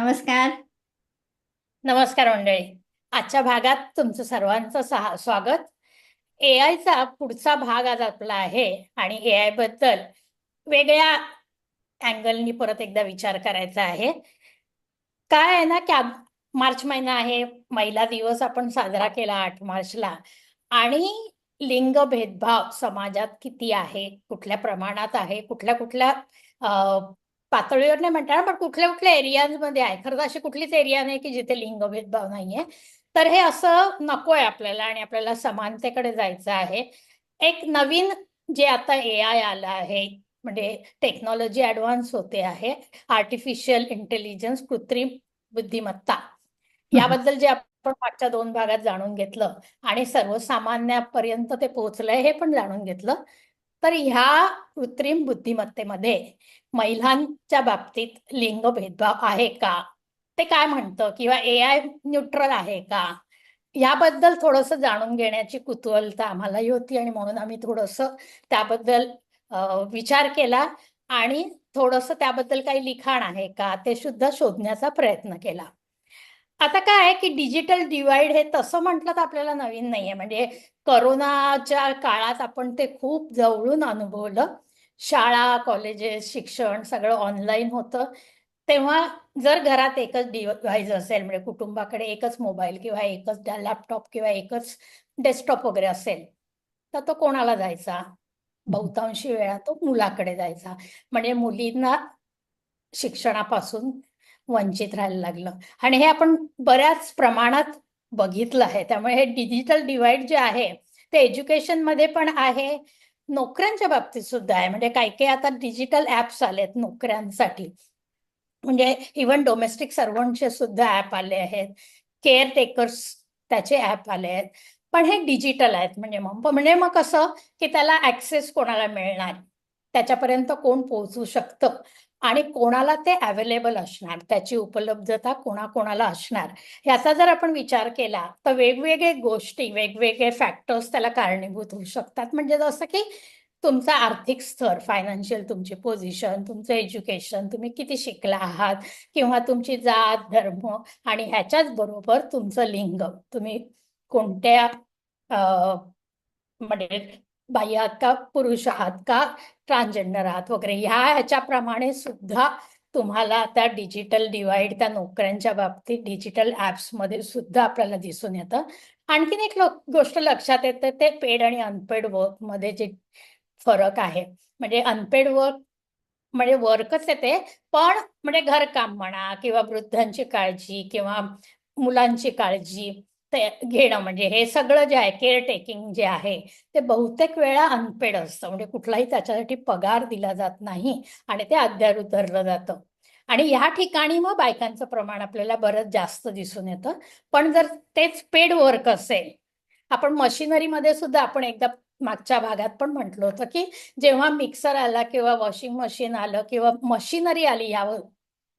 नमस्कार. नमस्कार मंडळी. आजच्या भागात तुमचं सर्वांचं सहा स्वागत. ए आयचा पुढचा भाग आज आपला आहे आणि ए आयबद्दल वेगळ्या अँगलनी परत एकदा विचार करायचा आहे. काय आहे ना की मार्च महिना आहे महिला दिवस आपण साजरा केला आठ मार्चला आणि लिंग भेदभाव समाजात किती आहे कुठल्या प्रमाणात आहे कुठल्या कुठल्या पातळीवर नाही म्हणता पण कुठल्या कुठल्या एरियामध्ये आहे? खरं तर अशी कुठलीच एरिया नाही की जिथे लिंग भेदभाव नाहीये. तर हे असं नकोय आपल्याला आणि आपल्याला समानतेकडे जायचं आहे. एक नवीन जे आता ए आय आलं आहे म्हणजे टेक्नॉलॉजी ऍडव्हान्स होते आहे आर्टिफिशियल इंटेलिजन्स कृत्रिम बुद्धिमत्ता. याबद्दल जे आपण मागच्या दोन भागात जाणून घेतलं आणि सर्वसामान्यापर्यंत ते पोहोचलंय हे पण जाणून घेतलं. तर ह्या कृत्रिम बुद्धिमत्तेमध्ये महिलांच्या बाबतीत लिंग भेदभाव आहे का? ते काय म्हणतं? किंवा ए आय न्यूट्रल आहे का? याबद्दल थोडंसं जाणून घेण्याची कुतूहलता आम्हालाही होती आणि म्हणून आम्ही थोडंसं त्याबद्दल विचार केला आणि थोडंसं त्याबद्दल काही लिखाण आहे का? ते सुद्धा शोधण्याचा प्रयत्न केला. आता काय आहे की डिजिटल डिवाइड हे तसं म्हटलं तर आपल्याला नवीन नाहीये. म्हणजे करोनाच्या काळात आपण ते खूप जवळून अनुभवलं. शाळा कॉलेजेस शिक्षण सगळं ऑनलाईन होतं. तेव्हा जर घरात एकच डिव्हाइस असेल म्हणजे कुटुंबाकडे एकच मोबाईल किंवा एकच लॅपटॉप किंवा एकच डेस्कटॉप वगैरे असेल तर तो कोणाला जायचा बहुतांशी वेळा तो मुलाकडे जायचा म्हणजे मुलींना शिक्षणापासून वंचित राहायला लागलं. आणि हे आपण बऱ्याच प्रमाणात बघितलं आहे. त्यामुळे हे डिजिटल डिवाइड जे आहे ते एज्युकेशनमध्ये पण आहे नोकऱ्यांच्या बाबतीत सुद्धा आहे. म्हणजे काही काही आता डिजिटल ऍप्स आलेत नोकऱ्यांसाठी. म्हणजे इवन डोमेस्टिक सर्वंटचे सुद्धा ऍप आले आहेत. केअर टेकर्स त्याचे ऍप आले आहेत. पण हे डिजिटल आहेत. म्हणजे मग म्हणजे मग कसं की त्याला ऍक्सेस कोणाला मिळणार? त्याच्यापर्यंत कोण पोहोचू शकतं? आणि कोणाला ते अवेलेबल असणार? त्याची उपलब्धता कोणाकोणाला असणार? याचा जर आपण विचार केला तर वेगवेगळे गोष्टी वेगवेगळे फॅक्टर्स त्याला कारणीभूत होऊ शकतात. म्हणजे जसं की तुमचा आर्थिक स्तर फायनान्शियल तुमची पोझिशन तुमचं एज्युकेशन तुम्ही किती शिकला आहात किंवा तुमची जात धर्म आणि ह्याच्याच बरोबर तुमचं लिंग. तुम्ही कोणत्या म्हणजे बाई आहात का? पुरुष आहात का? ट्रान्सजेंडर आहात वगैरे. ह्या ह्याच्याप्रमाणे सुद्धा तुम्हाला त्या डिजिटल डिवाइड त्या नोकऱ्यांच्या बाबतीत डिजिटलमध्ये सुद्धा आपल्याला दिसून येतं. आणखीन एक गोष्ट लक्षात येते ते पेड आणि अनपेड वर्कमध्ये जे फरक आहे. म्हणजे अनपेड वर्क म्हणजे वर्कच येते पण म्हणजे घरकाम म्हणा किंवा वृद्धांची काळजी किंवा मुलांची काळजी ते घेणं म्हणजे हे सगळं जे आहे केअर टेकिंग जे आहे ते बहुतेक वेळा अनपेड असतं. म्हणजे कुठलाही त्याच्यासाठी पगार दिला जात नाही आणि ते अद्यावत धरलं जातं. आणि ह्या ठिकाणी मग बायकांचं प्रमाण आपल्याला बरंच जास्त दिसून येतं. पण जर तेच पेड वर्क असेल आपण मशिनरीमध्ये सुद्धा आपण एकदा मागच्या भागात पण म्हटलं होतं की जेव्हा मिक्सर आला किंवा वॉशिंग मशीन आलं किंवा मशिनरी आली या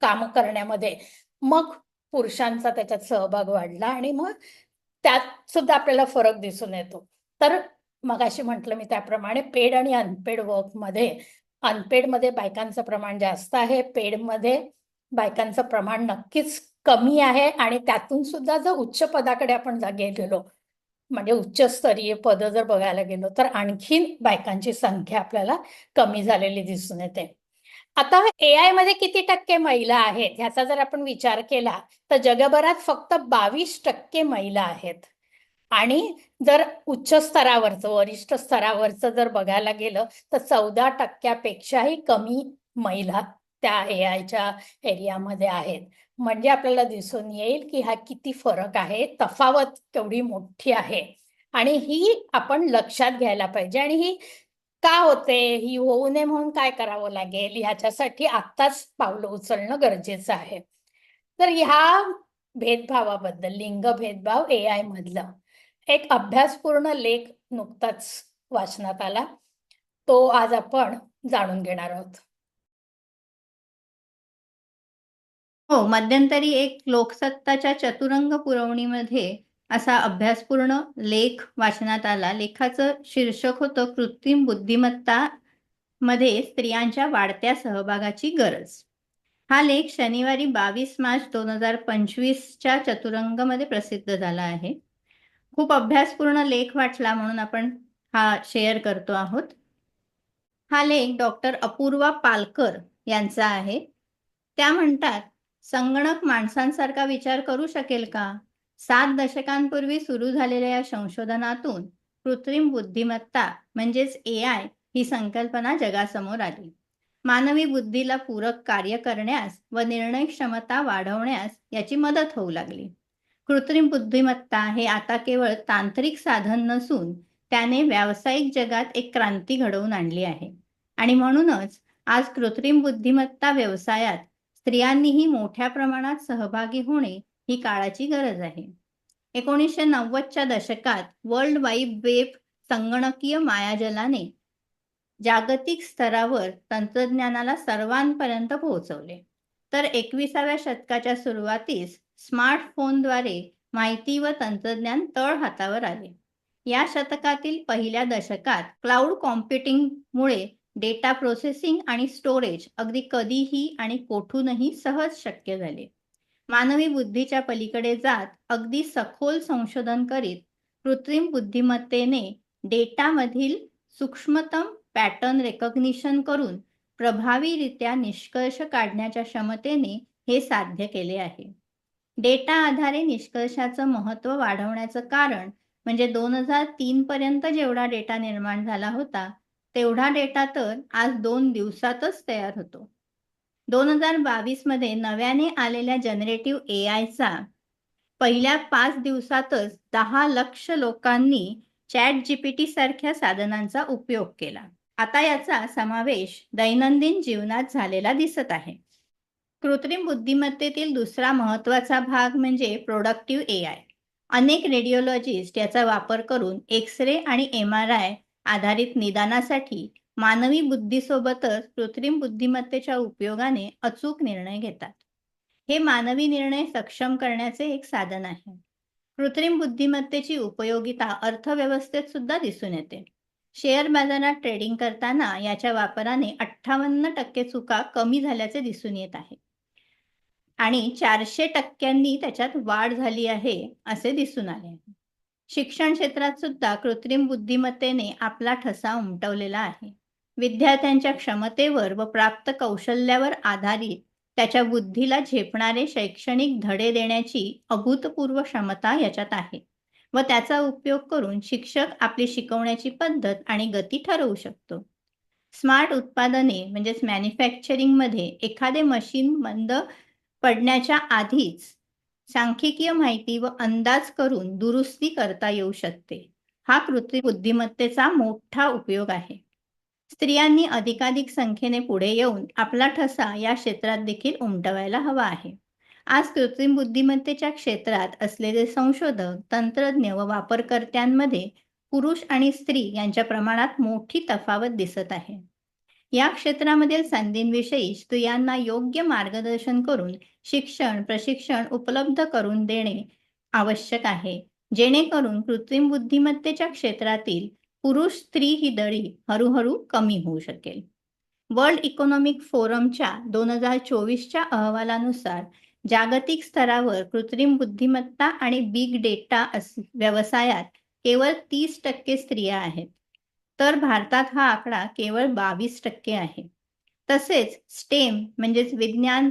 काम करण्यामध्ये मग पुरुषांचा त्याच्यात सहभाग वाढला आणि मग त्यात सुद्धा आपल्याला फरक दिसून येतो. तर मगाशी म्हटलं मी त्याप्रमाणे पेड आणि अनपेड वर्कमध्ये अनपेडमध्ये बायकांचं प्रमाण जास्त आहे पेडमध्ये बायकांचं प्रमाण नक्कीच कमी आहे आणि त्यातून सुद्धा जर उच्च पदाकडे आपण गेलेलो म्हणजे उच्चस्तरीय पद जर बघायला गेलो तर आणखीन बायकांची संख्या आपल्याला कमी झालेली दिसून येते. आता ए आयमध्ये किती टक्के महिला आहेत ह्याचा जर आपण विचार केला तर जगभरात फक्त बावीस टक्के महिला आहेत. आणि जर उच्च स्तरावरचं वरिष्ठ स्तरावरचं जर बघायला गेलं तर चौदा टक्क्यापेक्षाही कमी महिला त्या ए आयच्या एरियामध्ये आहेत. म्हणजे आपल्याला दिसून येईल की हा किती फरक आहे तफावत केवढी मोठी आहे. आणि ही आपण लक्षात घ्यायला पाहिजे. आणि ही का होते? ही होऊ नये म्हणून काय करावं लागेल? ह्याच्यासाठी आत्ताच पावलं उचलणं गरजेचं आहे. तर ह्या भेदभावाबद्दल लिंग भेदभाव ए आय मधलं एक अभ्यासपूर्ण लेख नुकताच वाचनात आला. तो आज आपण जाणून घेणार आहोत. हो मध्यंतरी एक लोकसत्ताच्या चतुरंग पुरवणीमध्ये असा अभ्यासपूर्ण लेख वाचनात आला. लेखाचं शीर्षक होतं कृत्रिम बुद्धिमत्ता मध्ये स्त्रियांच्या वाढत्या सहभागाची गरज. हा लेख शनिवारी बावीस मार्च दोन हजार पंचवीसच्या चतुरंगमध्ये प्रसिद्ध झाला आहे. खूप अभ्यासपूर्ण लेख वाटला म्हणून आपण हा शेअर करतो आहोत. हा लेख डॉक्टर अपूर्वा पालकर यांचा आहे. त्या म्हणतात संगणक माणसांसारखा विचार करू शकेल का? सात दशकांपूर्वी सुरू झालेल्या या संशोधनातून कृत्रिम बुद्धिमत्ता म्हणजेच ए आय ही संकल्पना जगासमोर आली. मानवी बुद्धीला पूरक कार्य करण्यास व निर्णय क्षमता वाढवण्यास याची मदत होऊ लागली. कृत्रिम बुद्धिमत्ता हे आता केवळ तांत्रिक साधन नसून त्याने व्यावसायिक जगात एक क्रांती घडवून आणली आहे. आणि म्हणूनच आज कृत्रिम बुद्धिमत्ता व्यवसायात स्त्रियांनीही मोठ्या प्रमाणात सहभागी होणे ही काळाची गरज आहे. एकोणीसशे नव्वदच्या दशकात वर्ल्ड वाईड वेब संगणकीय मायाजलाने जागतिक स्तरावर तंत्रज्ञानाला सर्वांपर्यंत पोहोचवले. तर एकविसाव्या शतकाच्या सुरुवातीस स्मार्टफोनद्वारे माहिती व तंत्रज्ञान तळ हातावर आले. या शतकातील पहिल्या दशकात क्लाउड कॉम्प्युटिंगमुळे डेटा प्रोसेसिंग आणि स्टोरेज अगदी कधीही आणि कोठूनही सहज शक्य झाले. मानवी बुद्धीच्या पलीकडे जात अगदी सखोल संशोधन करीत कृत्रिम बुद्धिमत्तेने डेटामधील सूक्ष्मतम पॅटर्न रेकॉग्निशन करून प्रभावीरित्या निष्कर्ष काढण्याच्या क्षमतेने हे साध्य केले आहे. डेटा आधारे निष्कर्षाचं महत्त्व वाढवण्याचं कारण म्हणजे दोन हजार तीन पर्यंत जेवढा डेटा निर्माण झाला होता तेवढा डेटा तर आज दोन दिवसातच तयार होतो. दोन हजार बावीसमध्ये नव्याने आलेल्या जनरेटिव्ह ए आयचा पहिल्या पाच दिवसातच दहा लक्ष लोकांनी चॅट जीपीटी सारख्या साधनांचा उपयोग केला. आता याचा समावेश दैनंदिन जीवनात झालेला दिसत आहे. कृत्रिम बुद्धिमत्तेतील दुसरा महत्त्वाचा भाग म्हणजे प्रोडक्टिव्ह ए आय अनेक रेडिओलॉजिस्ट याचा वापर करून एक्स रे आणि एम आर आय आधारित निदानासाठी मानवी बुद्धीसोबतच कृत्रिम बुद्धिमत्तेच्या उपयोगाने अचूक निर्णय घेतात. हे मानवी निर्णय सक्षम करण्याचे एक साधन आहे. कृत्रिम बुद्धिमत्तेची उपयोगिता अर्थव्यवस्थेत सुद्धा दिसून येते. शेअर बाजारात ट्रेडिंग करताना याच्या वापराने अठ्ठावन्न टक्के चुका कमी झाल्याचे दिसून येत आहे. आणि चारशे टक्क्यांनी त्याच्यात वाढ झाली आहे असे दिसून आले आहे. शिक्षण क्षेत्रात सुद्धा कृत्रिम बुद्धिमत्तेने आपला ठसा उमटवलेला आहे. विद्यार्थ्यांच्या क्षमतेवर व प्राप्त कौशल्यावर आधारित त्याच्या बुद्धीला झेपणारे शैक्षणिक धडे देण्याची अभूतपूर्व क्षमता याच्यात आहे. व त्याचा उपयोग करून शिक्षक आपली शिकवण्याची पद्धत आणि गती ठरवू शकतो. स्मार्ट उत्पादने म्हणजेच मॅन्युफॅक्चरिंगमध्ये एखादे मशीन बंद पडण्याच्या आधीच सांख्यिकीय माहिती व अंदाज करून दुरुस्ती करता येऊ शकते. हा कृत्रिम बुद्धिमत्तेचा मोठा उपयोग आहे. स्त्रियांनी अधिकाधिक संख्येने पुढे येऊन आपला ठसा या क्षेत्रात देखील उमटवायला हवा आहे. आज कृत्रिम बुद्धिमत्तेच्या क्षेत्रात असलेले संशोधक तंत्रज्ञ व वापरकर्त्यांमध्ये पुरुष आणि स्त्री यांच्या प्रमाणात मोठी तफावत दिसत आहे. या क्षेत्रामधील संधींविषयी स्त्रियांना योग्य मार्गदर्शन करून शिक्षण प्रशिक्षण उपलब्ध करून देणे आवश्यक आहे. जेणेकरून कृत्रिम बुद्धिमत्तेच्या क्षेत्रातील पुरुष स्त्री ही दळी हळूहळू कमी होऊ शकेल. वर्ल्ड इकॉनॉमिक फोरमच्या दोन हजार चोवीसच्या अहवालानुसार जागतिक स्तरावर कृत्रिम बुद्धिमत्ता आणि बिग डेटा व्यवसायात केवळ तीस टक्के स्त्रिया आहेत. तर भारतात हा आकडा केवळ बावीस टक्के आहे. तसेच स्टेम म्हणजेच विज्ञान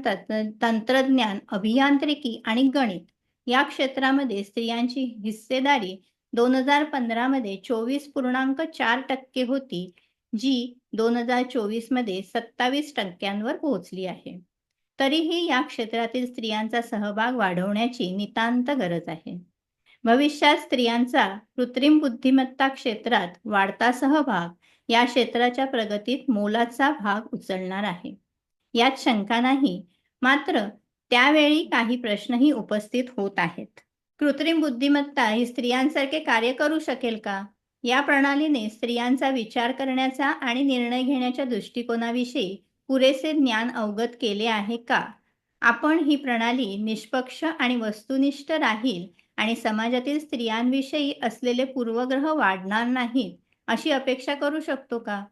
तंत्रज्ञान अभियांत्रिकी आणि गणित या क्षेत्रामध्ये स्त्रियांची हिस्सेदारी दोन हजार पंधरामध्ये चोवीस पूर्णांक चार टक्के होती जी दोन हजार चोवीसमध्ये सत्तावीस टक्क्यांवर पोहोचली आहे. तरीही या क्षेत्रातील स्त्रियांचा सहभाग वाढवण्याची नितांत गरज आहे. भविष्यात स्त्रियांचा कृत्रिम बुद्धिमत्ता क्षेत्रात वाढता सहभाग या क्षेत्राच्या प्रगतीत मोलाचा भाग उचलणार आहे. यात शंका नाही मात्र त्यावेळी काही प्रश्नही उपस्थित होत आहेत. कृत्रिम बुद्धिमत्ता ही स्त्रियांसारखे कार्य करू शकेल का? या प्रणालीने स्त्रियांचा विचार करण्याचा आणि निर्णय घेण्याच्या दृष्टिकोनाविषयी पुरेसे ज्ञान अवगत केले आहे का? आपण ही प्रणाली निष्पक्ष आणि वस्तुनिष्ठ राहील आणि समाजातील स्त्रियांविषयी असलेले पूर्वग्रह वाढणार नाहीत अशी अपेक्षा करू शकतो का?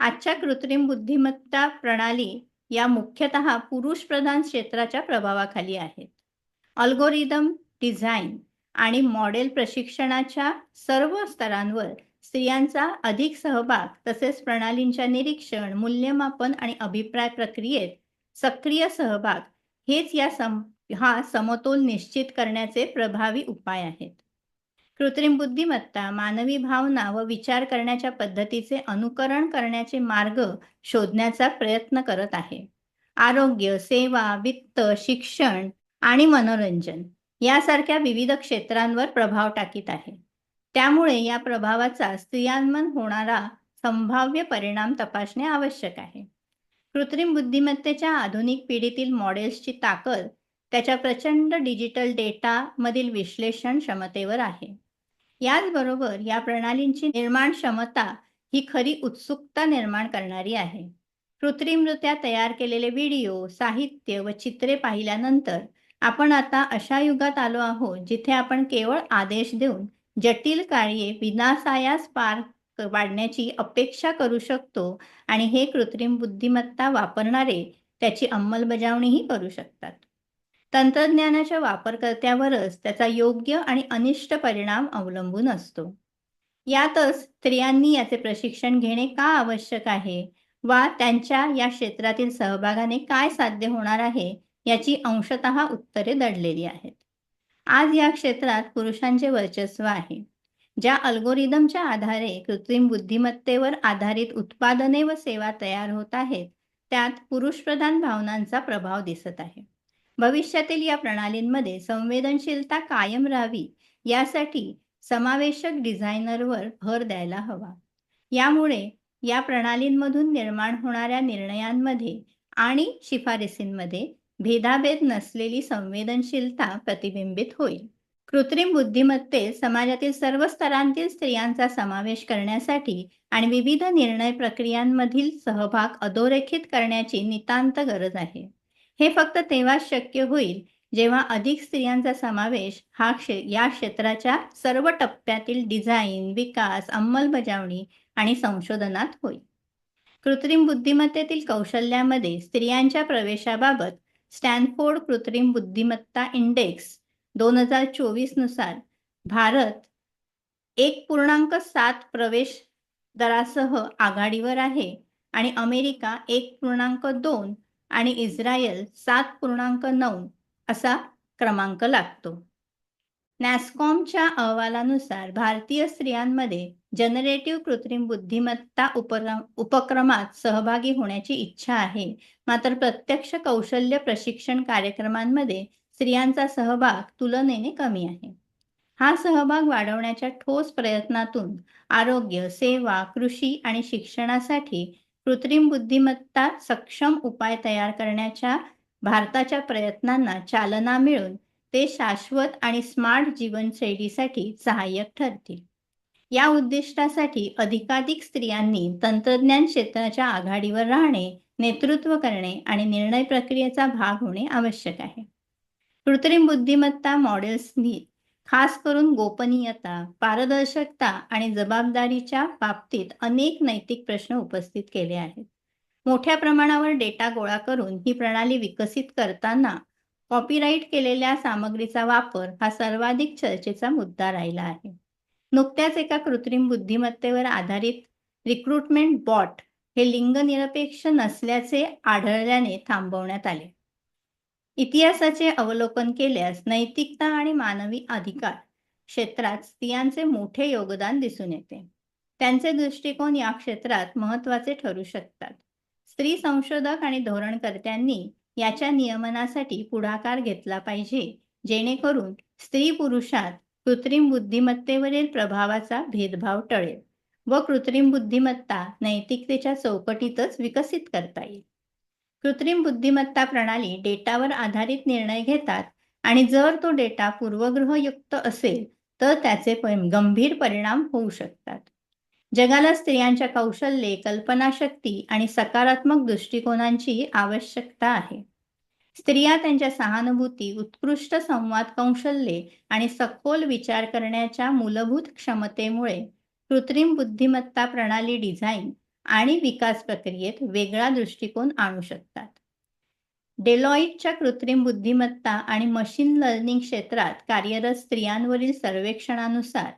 आजच्या कृत्रिम बुद्धिमत्ता प्रणाली या मुख्यतः पुरुष प्रधान क्षेत्राच्या प्रभावाखाली आहेत. अल्गोरिदम डिझाईन आणि मॉडेल प्रशिक्षणाच्या सर्व स्तरांवर स्त्रियांचा अधिक सहभाग तसेच प्रणालींच्या निरीक्षण मूल्यमापन आणि अभिप्राय प्रक्रियेत सक्रिय सहभाग हेच या सम हा समतोल निश्चित करण्याचे प्रभावी उपाय आहेत. कृत्रिम बुद्धिमत्ता मानवी भावना व विचार करण्याच्या पद्धतीचे अनुकरण करण्याचे मार्ग शोधण्याचा प्रयत्न करत आहे. आरोग्य सेवा वित्त शिक्षण आणि मनोरंजन यासारख्या विविध क्षेत्रांवर प्रभाव टाकीत आहे. त्यामुळे या प्रभावाचा स्त्रियांवर होणारा संभाव्य परिणाम तपासणे आवश्यक आहे. कृत्रिम बुद्धिमत्तेच्या आधुनिक पिढीतील मॉडेल्सची ताकद त्याच्या प्रचंड डिजिटल डेटा मधील विश्लेषण क्षमतेवर आहे. याचबरोबर या प्रणालींची निर्माण क्षमता ही खरी उत्सुकता निर्माण करणारी आहे. कृत्रिमरित्या तयार केलेले व्हिडिओ साहित्य व चित्रे पाहिल्यानंतर आपण आता अशा युगात आलो आहोत जिथे आपण केवळ आदेश देऊन जटिल कार्ये विनासायास पार पाडण्याची अपेक्षा करू शकतो आणि हे कृत्रिम बुद्धिमत्ता वापरणारे त्याची अंमलबजावणीही करू शकतात. तंत्रज्ञानाच्या वापरकर्त्यावरच त्याचा योग्य आणि अनिष्ट परिणाम अवलंबून असतो. यातच स्त्रियांनी याचे प्रशिक्षण घेणे का आवश्यक आहे? वा त्यांच्या या क्षेत्रातील सहभागाने काय साध्य होणार आहे? याची अंशतः उत्तरे दडलेली आहेत. आज या क्षेत्रात पुरुषांचे वर्चस्व आहे. ज्या अल्गोरिदमच्या आधारे कृत्रिम बुद्धिमत्तेवर आधारित उत्पादने व सेवा तयार होत आहेत त्यात पुरुषप्रधान भावनांचा प्रभाव दिसत आहे. भविष्यातील या प्रणालींमध्ये संवेदनशीलता कायम राहावी यासाठी समावेशक डिझायनरवर भर द्यायला हवा. यामुळे या प्रणालींमधून निर्माण होणाऱ्या निर्णयांमध्ये आणि शिफारसींमध्ये भेदाभेद नसलेली संवेदनशीलता प्रतिबिंबित होईल. कृत्रिम बुद्धिमत्तेत समाजातील सर्व स्तरांतील स्त्रियांचा समावेश करण्यासाठी आणि विविध निर्णय प्रक्रियांमधील सहभाग अधोरेखित करण्याची नितांत गरज आहे. हे फक्त तेव्हाच शक्य होईल जेव्हा अधिक स्त्रियांचा समावेश हा क्षे या क्षेत्राच्या सर्व टप्प्यातील डिझाईन विकास अंमलबजावणी आणि संशोधनात होईल. कृत्रिम बुद्धिमत्तेतील कौशल्यामध्ये स्त्रियांच्या प्रवेशाबाबत स्टॅनफोर्ड कृत्रिम बुद्धिमत्ता इंडेक्स दोन हजार चोवीसनुसार भारत एक पूर्णांक सात प्रवेश दरासह आघाडीवर आहे आणि अमेरिका एक पूर्णांक दोन आणि इस्रायल सात पूर्णांक नऊ असा क्रमांक लागतो. नॅस्कॉमच्या अहवालानुसार भारतीय स्त्रियांमध्ये जनरेटिव्ह कृत्रिम बुद्धिमत्ता उपक्रम उपक्रमात सहभागी होण्याची इच्छा आहे. मात्र प्रत्यक्ष कौशल्य प्रशिक्षण कार्यक्रमांमध्ये स्त्रियांचा सहभाग तुलनेने कमी आहे. हा सहभाग वाढवण्याच्या ठोस प्रयत्नातून आरोग्य सेवा कृषी आणि शिक्षणासाठी कृत्रिम बुद्धिमत्ता सक्षम उपाय तयार करण्याच्या भारताच्या प्रयत्नांना चालना मिळून ते शाश्वत आणि स्मार्ट जीवनशैलीसाठी सहाय्यक ठरतील. या उद्दिष्टासाठी अधिकाधिक स्त्रियांनी तंत्रज्ञान क्षेत्राच्या आघाडीवर राहणे नेतृत्व करणे आणि निर्णय प्रक्रियेचा भाग होणे आवश्यक आहे. कृत्रिम बुद्धिमत्ता मॉडेल्सनी खास करून गोपनीयता पारदर्शकता आणि जबाबदारीच्या बाबतीत अनेक नैतिक प्रश्न उपस्थित केले आहेत. मोठ्या प्रमाणावर डेटा गोळा करून ही प्रणाली विकसित करताना कॉपीराईट केलेल्या सामग्रीचा वापर हा सर्वाधिक चर्चेचा मुद्दा राहिला आहे. नुकत्याच एका कृत्रिम बुद्धिमत्तेवर आधारित रिक्रुटमेंट बॉट हे लिंगनिरपेक्ष नसल्याचे आढळल्याने थांबवण्यात आले. इतिहासाचे अवलोकन केल्यास नैतिकता आणि मानवी अधिकार क्षेत्रात स्त्रियांचे मोठे योगदान दिसून येते. त्यांचे दृष्टिकोन या क्षेत्रात महत्त्वाचे ठरू शकतात. स्त्री संशोधक आणि धोरणकर्त्यांनी याच्या नियमनासाठी पुढाकार घेतला पाहिजे जेणेकरून स्त्री पुरुषात कृत्रिम बुद्धिमत्तेवरील प्रभावाचा भेदभाव टळेल व कृत्रिम बुद्धिमत्ता नैतिकतेच्या चौकटीतच विकसित करता येईल. कृत्रिम बुद्धिमत्ता प्रणाली डेटावर आधारित निर्णय घेतात आणि जर तो डेटा पूर्वग्रहयुक्त असेल तर त्याचे गंभीर परिणाम होऊ शकतात. जगाला स्त्रियांच्या कौशल्ये कल्पनाशक्ती आणि सकारात्मक दृष्टिकोनांची आवश्यकता आहे. स्त्रिया त्यांच्या सहानुभूती उत्कृष्ट संवाद कौशल्ये आणि सखोल विचार करण्याच्या मूलभूत क्षमतेमुळे कृत्रिम बुद्धिमत्ता प्रणाली डिझाईन आणि विकास प्रक्रियेत वेगळा दृष्टिकोन आणू शकतात. डेलॉईटच्या कृत्रिम बुद्धिमत्ता आणि मशीन लर्निंग क्षेत्रात कार्यरत स्त्रियांवरील सर्वेक्षणानुसार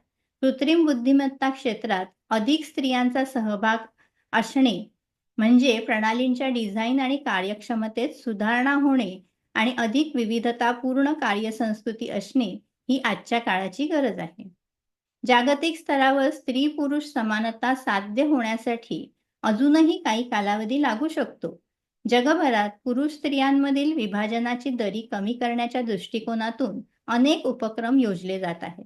कृत्रिम बुद्धिमत्ता क्षेत्रात अधिक स्त्रियांचा सहभाग असणे म्हणजे प्रणालींच्या डिझाईन आणि कार्यक्षमतेत सुधारणा होणे आणि अधिक विविधतापूर्ण कार्यसंस्कृती असणे ही आजच्या काळाची गरज आहे. जागतिक स्तरावर स्त्री पुरुष समानता साध्य होण्यासाठी अजूनही काही कालावधी लागू शकतो. जगभरात पुरुष स्त्रियांमधील विभाजनाची दरी कमी करण्याच्या दृष्टिकोनातून अनेक उपक्रम योजले जात आहेत.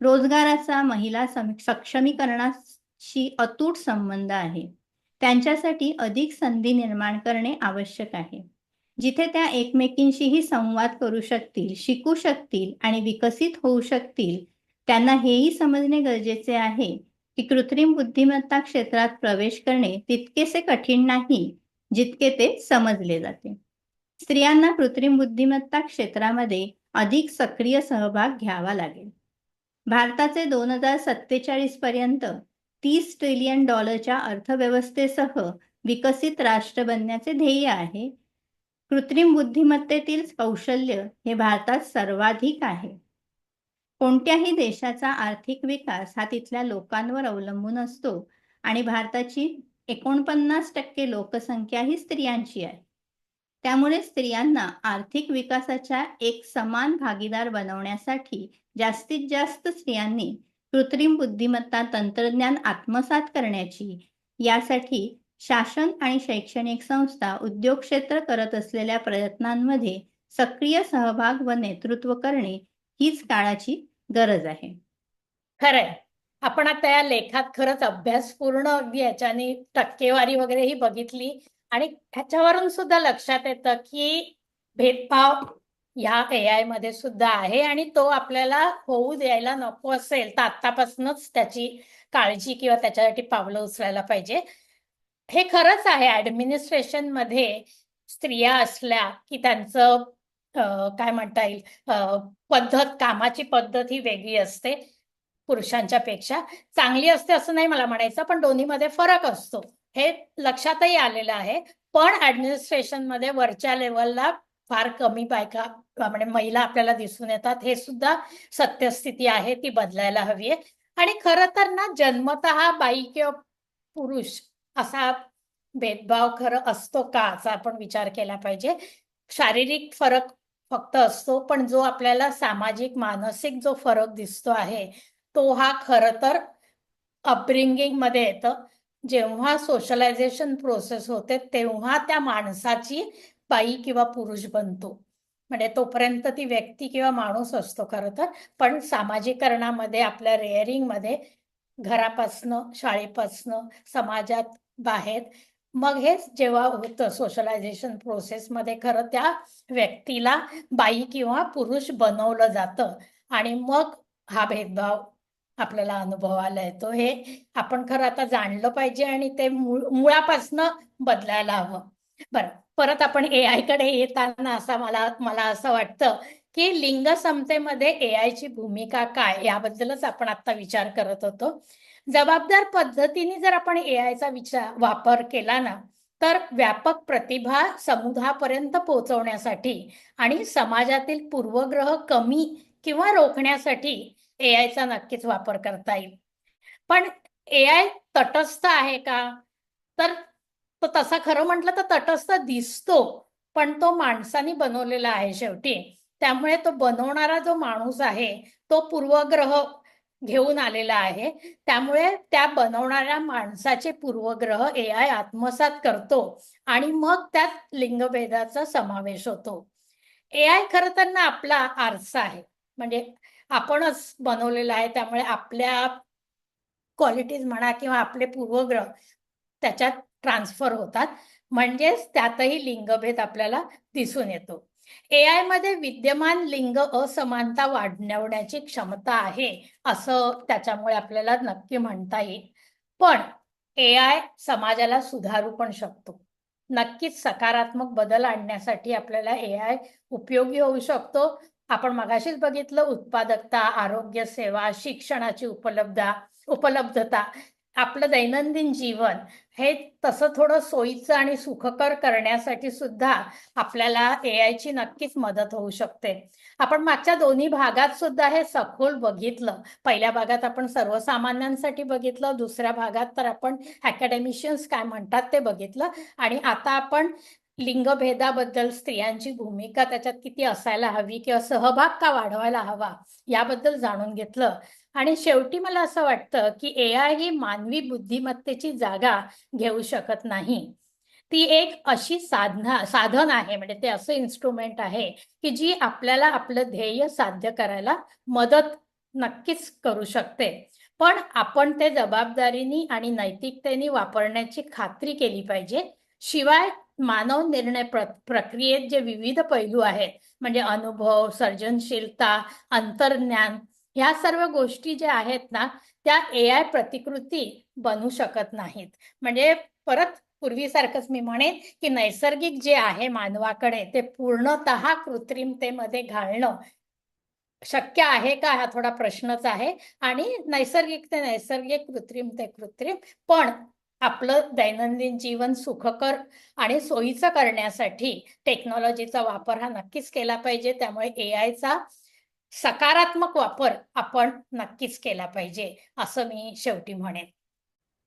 रोजगाराचा महिला सक्षमीकरणाशी अतूट संबंध आहे. त्यांच्यासाठी अधिक संधी निर्माण करणे आवश्यक आहे. जिथे त्या एकमेकींशीही संवाद करू शकतील शिकू शकतील आणि विकसित होऊ शकतील त्यांना हेही समजणे गरजेचे आहे की कृत्रिम बुद्धिमत्ता क्षेत्रात प्रवेश करणे तितकेसे कठीण नाही जितके ते समजले जाते. स्त्रियांना कृत्रिम बुद्धिमत्ता क्षेत्रामध्ये अधिक सक्रिय सहभाग घ्यावा लागेल. भारताचे दोन हजार सत्तेचाळीस पर्यंत तीस ट्रिलियन डॉलरच्या अर्थव्यवस्थेसह विकसित राष्ट्र बनण्याचे ध्येय आहे. कृत्रिम बुद्धिमत्तेतील कौशल्य हे भारतात सर्वाधिक आहे. कोणत्याही देशाचा आर्थिक विकास हा तिथल्या लोकांवर अवलंबून असतो आणि भारताची एकोणपन्नास टक्के लोकसंख्या ही स्त्रियांची आहे. त्यामुळे स्त्रियांना आर्थिक विकासाच्या एक समान भागीदार बनवण्यासाठी जास्तीत जास्त स्त्रियांनी कृत्रिम बुद्धिमत्ता तंत्रज्ञान आत्मसात करण्याची. यासाठी शासन आणि शैक्षणिक संस्था उद्योग क्षेत्र करत असलेल्या प्रयत्नांमध्ये सक्रिय सहभाग व नेतृत्व करणे हीच काळाची गरज आहे. खरंय. आपण आता या लेखात खरंच अभ्यासपूर्ण अगदी याच्याने टक्केवारी वगैरे ही बघितली आणि ह्याच्यावरून सुद्धा लक्षात येतं की भेदभाव ह्या ए आयमध्ये सुद्धा आहे आणि तो आपल्याला होऊ द्यायला नको असेल तर आतापासूनच त्याची काळजी किंवा त्याच्यासाठी पावलं उचलायला पाहिजे. हे खरंच आहे ऍडमिनिस्ट्रेशनमध्ये स्त्रिया असल्या की त्यांचं काय म्हणता येईल पद्धत कामाची पद्धत ही वेगळी असते पुरुषांच्या पेक्षा. चांगली असते असं नाही मला म्हणायचं पण दोन्हीमध्ये फरक असतो. हे लक्षातही आलेलं आहे. पण ऍडमिनिस्ट्रेशनमध्ये वरच्या लेवलला फार कमी बायका म्हणजे महिला आपल्याला दिसून येतात. हे सुद्धा सत्यस्थिती आहे ती बदलायला हवी आहे. आणि खरं तर ना जन्मतः बाई किंवा पुरुष असा भेदभाव खरं असतो का असा आपण विचार केला पाहिजे. शारीरिक फरक फक्त असतो पण जो आपल्याला सामाजिक मानसिक जो फरक दिसतो आहे तो हा खर तर अपब्रिंगिंगमध्ये येतं. जेव्हा सोशलायझेशन प्रोसेस होते तेव्हा त्या माणसाची बाई किंवा पुरुष बनतो. म्हणजे तोपर्यंत ती व्यक्ती किंवा माणूस असतो खरं तर. पण सामाजिकरणामध्ये आपल्या रेअरिंगमध्ये घरापासनं शाळेपासनं समाजात बाहेर मग हे जेव्हा होतं सोशलायझेशन प्रोसेसमध्ये खरं त्या व्यक्तीला बाई किंवा पुरुष बनवलं जातं. आणि मग हा भेदभाव आपल्याला अनुभवायला येतो. हे आपण खरं आता जाणलं पाहिजे आणि ते मुळापासनं बदलायला हवं. बरं. परत आपण ए आयकडे येताना असा मला मला असं वाटतं की लिंग समतेमध्ये ए ची भूमिका काय याबद्दलच आपण आता विचार करत होतो. जबाबदार पद्धतीने जर आपण ए आयचा विचार वापर केला ना तर व्यापक प्रतिभा समुदायापर्यंत पोहोचवण्यासाठी आणि समाजातील पूर्वग्रह कमी किंवा रोखण्यासाठी ए आयचा नक्कीच वापर करता येईल. पण ए आय तटस्थ आहे का? तर तो तसा खरं म्हटलं तर तटस्थ दिसतो पण तो माणसाने बनवलेला आहे शेवटी. त्यामुळे तो बनवणारा जो माणूस आहे तो पूर्वग्रह घेऊन आलेला आहे. त्यामुळे त्या बनवणाऱ्या माणसाचे पूर्वग्रह ए आय आत्मसात करतो आणि मग त्यात लिंगभेदाचा समावेश होतो. ए आय खरं तर ना आपला आरसा आहे. म्हणजे आपणच बनवलेला आहे त्यामुळे आपल्या क्वालिटीज म्हणा किंवा आपले पूर्वग्रह त्याच्यात ट्रान्सफर होतात. म्हणजेच त्यातही लिंगभेद आपल्याला दिसून येतो. ए आयमध्ये विद्यमान लिंग असमानता वाढवण्याची क्षमता आहे असं त्याच्यामुळे आपल्याला नक्की म्हणता येईल. पण ए आय समाजाला सुधारू पण शकतो. नक्कीच सकारात्मक बदल आणण्यासाठी आपल्याला ए आय उपयोगी होऊ शकतो. आपण मगाशीच बघितलं उत्पादकता आरोग्य सेवा शिक्षणाची उपलब्धता उपलब्धता आपलं दैनंदिन जीवन हे तसं थोडं सोयीचं आणि सुखकर करण्यासाठी सुद्धा आपल्याला ए ची नक्कीच मदत होऊ शकते. आपण मागच्या दोन्ही भागात सुद्धा हे सखोल बघितलं. पहिल्या भागात आपण सर्वसामान्यांसाठी बघितलं दुसऱ्या भागात तर आपण अकॅडमिशियन्स काय म्हणतात ते बघितलं. आणि आता आपण लिंगभेदाबद्दल स्त्रियांची भूमिका त्याच्यात किती असायला हवी किंवा सहभाग का वाढवायला हवा याबद्दल जाणून घेतलं. आणि शेवटी मला असं वाटतं की एआय ही मानवी बुद्धिमत्तेची जागा घेऊ शकत नाही. ती एक अशी साधना साधन आहे म्हणजे ते असं इन्स्ट्रुमेंट आहे की जी आपल्याला आपलं ध्येय साध्य करायला मदत नक्कीच करू शकते. पण आपण ते जबाबदारीने आणि नैतिकतेने वापरण्याची खात्री केली पाहिजे. शिवाय मानव निर्णय प्र प्रक्रियेत जे विविध पैलू आहेत म्हणजे अनुभव सर्जनशीलता अंतर्ज्ञान ह्या सर्व गोष्टी ज्या आहेत ना त्या ए आय प्रतिकृती बनू शकत नाहीत. म्हणजे परत पूर्वीसारखंच मी म्हणेन की नैसर्गिक जे आहे मानवाकडे ते पूर्णतः कृत्रिमतेमध्ये घालणं शक्य आहे का? हा थोडा प्रश्नच आहे. आणि नैसर्गिक ते नैसर्गिक कृत्रिम ते कृत्रिम. पण आपलं दैनंदिन जीवन सुखकर आणि सोयीचं करण्यासाठी टेक्नॉलॉजीचा वापर हा नक्कीच केला पाहिजे. त्यामुळे ए आयचा सकारात्मक वापर आपण नक्कीच केला पाहिजे असं मी शेवटी म्हणेन.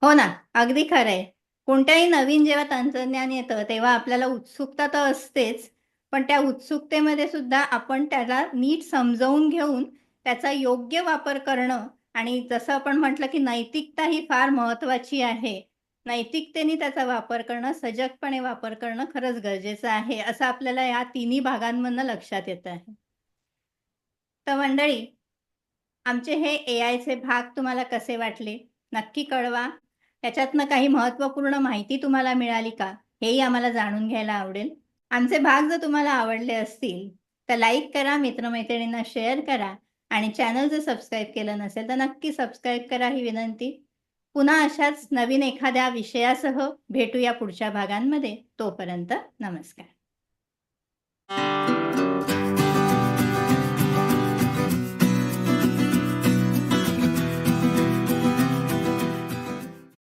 हो ना अगदी खरंय. कोणत्याही नवीन जेव्हा तंत्रज्ञान येतं तेव्हा आपल्याला उत्सुकता तर असतेच पण त्या उत्सुकतेमध्ये सुद्धा आपण त्याला नीट समजवून घेऊन त्याचा योग्य वापर करणं आणि जसं आपण म्हटलं की नैतिकता ही फार महत्वाची आहे नैतिकतेने त्याचा वापर करणं सजगपणे वापर करणं खरंच गरजेचं आहे असं आपल्याला या तिन्ही भागांमधनं लक्षात येत आहे. तर मंडळी आमचे हे ए आयचे भाग तुम्हाला कसे वाटले? नक्की कळवा. त्याच्यातनं काही महत्त्वपूर्ण माहिती तुम्हाला मिळाली का? हेही आम्हाला जाणून घ्यायला आवडेल. आमचे भाग जर तुम्हाला आवडले असतील तर लाईक करा मित्रमैत्रिणींना शेअर करा आणि चॅनल जर सबस्क्राईब केलं नसेल तर नक्की सबस्क्राईब करा ही विनंती. पुन्हा अशाच नवीन एखाद्या विषयासह भेटूया पुढच्या भागांमध्ये. तोपर्यंत नमस्कार.